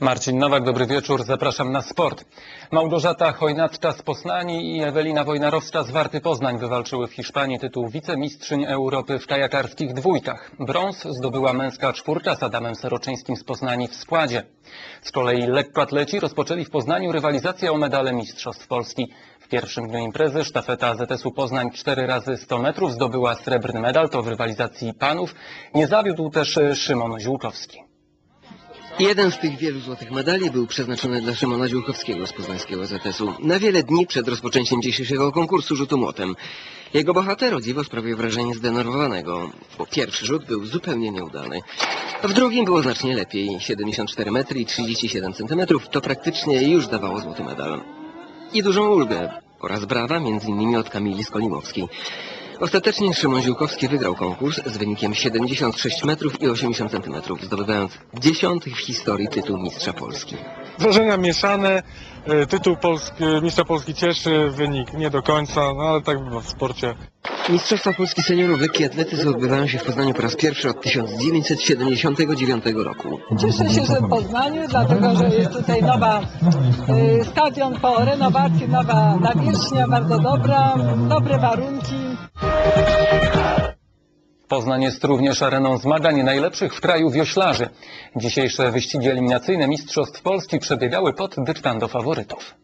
Marcin Nowak, dobry wieczór, zapraszam na sport. Małgorzata Chojnacka z Poznani i Ewelina Wojnarowska z Warty Poznań wywalczyły w Hiszpanii tytuł wicemistrzyń Europy w kajakarskich dwójkach. Brąz zdobyła męska czwórka z Adamem Seroczyńskim z Poznani w składzie. Z kolei lekkoatleci rozpoczęli w Poznaniu rywalizację o medale Mistrzostw Polski. W pierwszym dniu imprezy sztafeta ZS-u Poznań 4 razy 100 metrów zdobyła srebrny medal, to w rywalizacji panów. Nie zawiódł też Szymon Ziółkowski. Jeden z tych wielu złotych medali był przeznaczony dla Szymona Dziłkowskiego z poznańskiego ZS-u na wiele dni przed rozpoczęciem dzisiejszego konkursu rzutu młotem. Jego bohater o dziwo sprawił wrażenie zdenerwowanego, bo pierwszy rzut był zupełnie nieudany. W drugim było znacznie lepiej. 74 metry i 37 centymetrów to praktycznie już dawało złoty medal. I dużą ulgę oraz brawa między innymi od Kamili Skolimowskiej. Ostatecznie Szymon Ziółkowski wygrał konkurs z wynikiem 76 metrów i 80 centymetrów, zdobywając dziesiąty w historii tytuł mistrza Polski. Wrażenia mieszane, e, tytuł Polski, mistrza Polski cieszy, wynik nie do końca, no ale tak bywa w sporcie. Mistrzostwa Polski seniorów lekki atletyzm odbywają się w Poznaniu po raz pierwszy od 1979 roku. Cieszę się, że w Poznaniu, dlatego że jest tutaj nowa y, stadion po renowacji, nowa nawierzchnia, bardzo dobra, dobre warunki. Poznań jest również areną zmagań najlepszych w kraju wioślarzy. Dzisiejsze wyścigi eliminacyjne Mistrzostw Polski przebiegały pod dyktando faworytów.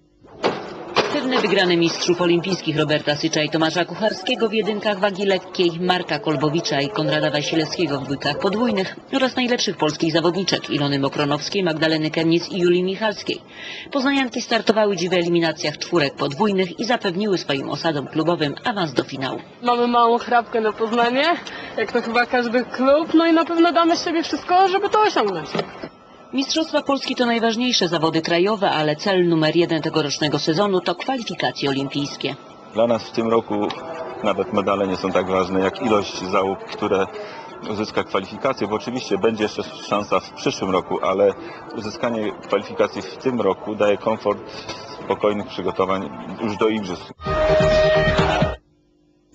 Pewne wygrane mistrzów olimpijskich Roberta Sycza i Tomasza Kucharskiego w jedynkach wagi lekkiej, Marka Kolbowicza i Konrada Wasilewskiego w dwójkach podwójnych oraz najlepszych polskich zawodniczek Ilony Mokronowskiej, Magdaleny Kemnic i Julii Michalskiej. Poznanianki startowały dziś w eliminacjach czwórek podwójnych i zapewniły swoim osadom klubowym awans do finału. Mamy małą chrapkę na Poznanie, jak to chyba każdy klub, no i na pewno damy z siebie wszystko, żeby to osiągnąć. Mistrzostwa Polski to najważniejsze zawody krajowe, ale cel numer jeden tegorocznego sezonu to kwalifikacje olimpijskie. Dla nas w tym roku nawet medale nie są tak ważne jak ilość załóg, które uzyska kwalifikacje, bo oczywiście będzie jeszcze szansa w przyszłym roku, ale uzyskanie kwalifikacji w tym roku daje komfort spokojnych przygotowań już do igrzysk.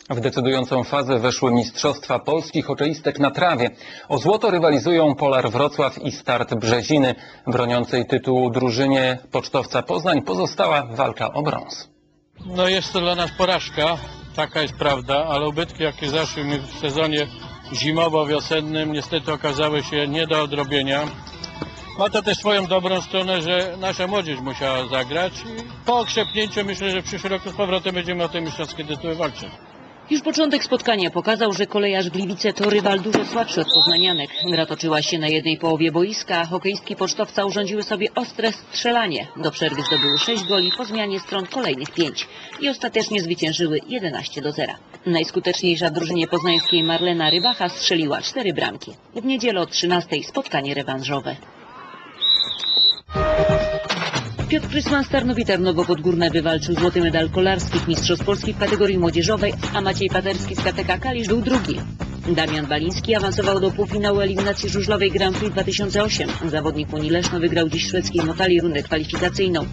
W decydującą fazę weszły Mistrzostwa Polski hoczeistek na trawie. O złoto rywalizują Polar Wrocław i Start Brzeziny. Broniącej tytułu drużynie Pocztowca Poznań pozostała walka o brąz. No jest to dla nas porażka, taka jest prawda, ale ubytki jakie zaszły mi w sezonie zimowo-wiosennym niestety okazały się nie do odrobienia. Ma to też swoją dobrą stronę, że nasza młodzież musiała zagrać po okrzepnięciu myślę, że w przyszłym roku z powrotem będziemy o te mistrzowskie tytuły walczyć. Już początek spotkania pokazał, że kolejarz Gliwice to rywal dużo słabszy od poznanianek. Gra toczyła się na jednej połowie boiska, a hokeistki pocztowca urządziły sobie ostre strzelanie. Do przerwy zdobyły 6 goli, po zmianie stron kolejnych 5 i ostatecznie zwyciężyły 11 do 0. Najskuteczniejsza drużynie poznańskiej Marlena Rybacha strzeliła 4 bramki. W niedzielę o 13 spotkanie rewanżowe. Piotr Prysman z Tarnowi Tarnowo Podgórne wywalczył złoty medal kolarskich Mistrzostw Polski w kategorii młodzieżowej, a Maciej Paterski z KTK Kalisz był drugi. Damian Baliński awansował do półfinału eliminacji żużlowej Grand Prix 2008. Zawodnik Unii Leszno wygrał dziś szwedzkiej Motali rundę kwalifikacyjną.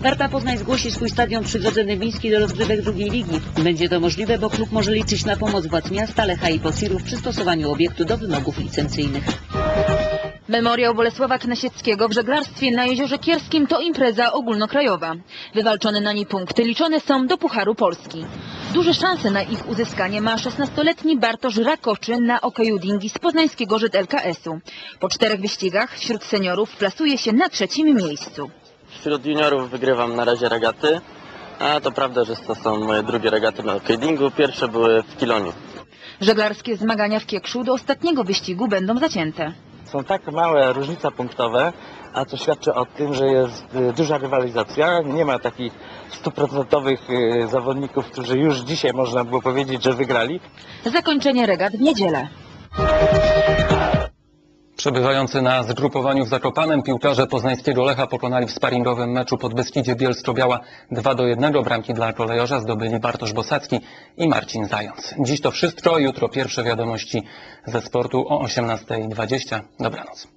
Warta Poznań zgłosi swój stadion przy drodze Nywińskiej do rozgrywek drugiej ligi. Będzie to możliwe, bo klub może liczyć na pomoc władz miasta, Lecha i Posirów w przystosowaniu obiektu do wymogów licencyjnych. Memoriał Bolesława Knesieckiego w żeglarstwie na Jeziorze Kierskim to impreza ogólnokrajowa. Wywalczone na niej punkty liczone są do Pucharu Polski. Duże szanse na ich uzyskanie ma 16-letni Bartosz Rakoczy na okeju dingi z poznańskiego Żyd LKS-u. Po czterech wyścigach wśród seniorów plasuje się na trzecim miejscu. Wśród juniorów wygrywam na razie regaty, a to prawda, że to są moje drugie regaty na okejingu. Pierwsze były w Kiloniu. Żeglarskie zmagania w Kiekszu do ostatniego wyścigu będą zacięte. Są tak małe różnice punktowe, a to świadczy o tym, że jest y, duża rywalizacja. Nie ma takich stuprocentowych y, zawodników, którzy już dzisiaj można było powiedzieć, że wygrali. Zakończenie regat w niedzielę. Przebywający na zgrupowaniu w Zakopanem piłkarze poznańskiego Lecha pokonali w sparingowym meczu pod Beskidzie Bielsko-Biała 2 do 1. Bramki dla kolejorza zdobyli Bartosz Bosacki i Marcin Zając. Dziś to wszystko, jutro pierwsze wiadomości ze sportu o 18.20. Dobranoc.